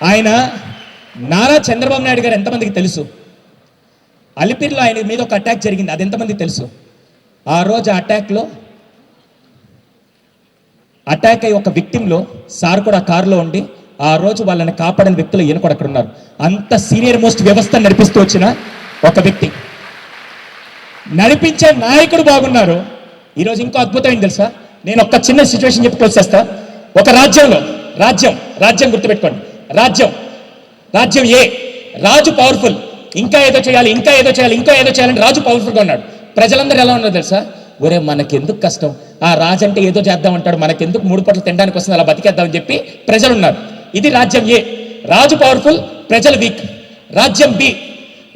ఆయన నారా చంద్రబాబు నాయుడు గారు ఎంతమందికి తెలుసు? అలిపిరిలో ఆయన మీద ఒక అటాక్ జరిగింది. అది ఎంతమందికి తెలుసు? ఆ రోజు అటాక్లో అటాక్ అయ్యి ఒక విక్టిమ్లో సార్ కూడా కారులో ఉండి ఆ రోజు వాళ్ళని కాపాడిన వ్యక్తులు ఈయన కూడా అక్కడ ఉన్నారు. అంత సీనియర్ మోస్ట్ వ్యవస్థ నడిపిస్తూ వచ్చిన ఒక వ్యక్తి. నడిపించే నాయకుడు బాగున్నారు. ఈరోజు ఇంకో అద్భుతమైంది తెలుసా? నేను ఒక చిన్న సిచ్యువేషన్ చెప్పి చేస్తా ఒక రాజ్యంలో రాజ్యం రాజ్యం గుర్తుపెట్టుకోండి. రాజ్యం. రాజ్యం ఏ? రాజు పవర్ఫుల్ ఇంకా ఏదో చేయాలి ఇంకా ఏదో చేయాలి ఇంకా ఏదో చేయాలని రాజు పవర్ఫుల్గా ఉన్నాడు. ప్రజలందరూ ఎలా ఉన్నారు తెలుసా? ఒరే మనకెందుకు కష్టం? ఆ రాజు అంటే ఏదో చేద్దాం అంటాడు మనకెందుకు మూడు పట్ల తినడానికి వస్తుంది అలా బతికేద్దామని చెప్పి ప్రజలు ఉన్నారు ఇది రాజ్యం ఏ? రాజు పవర్ఫుల్ ప్రజలు వీక్ రాజ్యం బి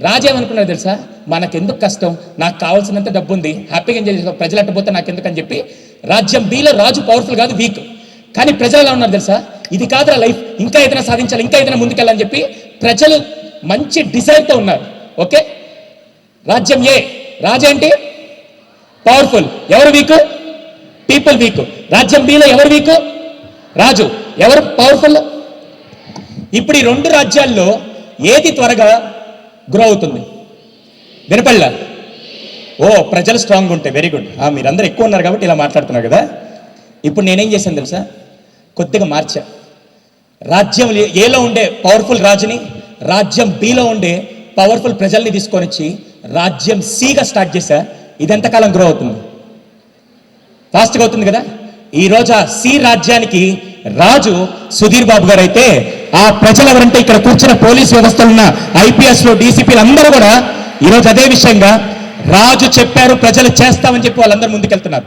రాజు ఏమనుకున్నాడు తెలుసా? మనకెందుకు కష్టం? నాకు కావాల్సినంత డబ్బు ఉంది హ్యాపీగా ఎంజాయ్ చేస్తాం ప్రజలు అట్టపోతే నాకెందుకు అని చెప్పి రాజ్యం బిలో రాజు పవర్ఫుల్ కాదు వీక్ కానీ ప్రజలు ఎలా ఉన్నారు తెలుసా? ఇది కాదురా లైఫ్ ఇంకా ఏదైనా సాధించాలి ఇంకా ఏదైనా ముందుకెళ్ళాలని చెప్పి ప్రజలు మంచి డిజైర్తో ఉన్నారు. ఓకే? రాజ్యం ఏ? రాజా ఏంటి? పవర్ఫుల్ ఎవరు వీక్? పీపుల్ వీక్ రాజ్యం బిలో ఎవరు వీక్ రాజు. ఎవరు పవర్ఫుల్ ఇప్పుడు ఈ రెండు రాజ్యాల్లో ఏది త్వరగా గ్రో అవుతుంది? వినపళ్ళ ఓ ప్రజలు స్ట్రాంగ్ ఉంటాయి వెరీ గుడ్ మీరందరూ ఎక్కువ ఉన్నారు కాబట్టి ఇలా మాట్లాడుతున్నారు కదా. ఇప్పుడు నేనేం చేశాను తెలుసా? కొద్దిగా మార్చా. రాజ్యం ఏలో ఉండే పవర్ఫుల్ రాజుని రాజ్యం బిలో ఉండే పవర్ఫుల్ ప్రజల్ని తీసుకొని వచ్చి రాజ్యం సిగా స్టార్ట్ చేశా. ఇది ఎంతకాలం గ్రో అవుతుంది ఫాస్ట్గా అవుతుంది కదా? ఈ రోజు ఆ సి రాజ్యానికి రాజు సుధీర్ బాబు గారు అయితే ఆ ప్రజలు ఎవరంటే ఇక్కడ కూర్చున్న పోలీస్ వ్యవస్థలున్న ఉన్న ఐపీఎస్లో డీసీపీలు అందరూ కూడా ఈరోజు అదే విషయంగా రాజు చెప్పారు ప్రజలు చేస్తామని చెప్పి వాళ్ళందరూ ముందుకెళ్తున్నారు.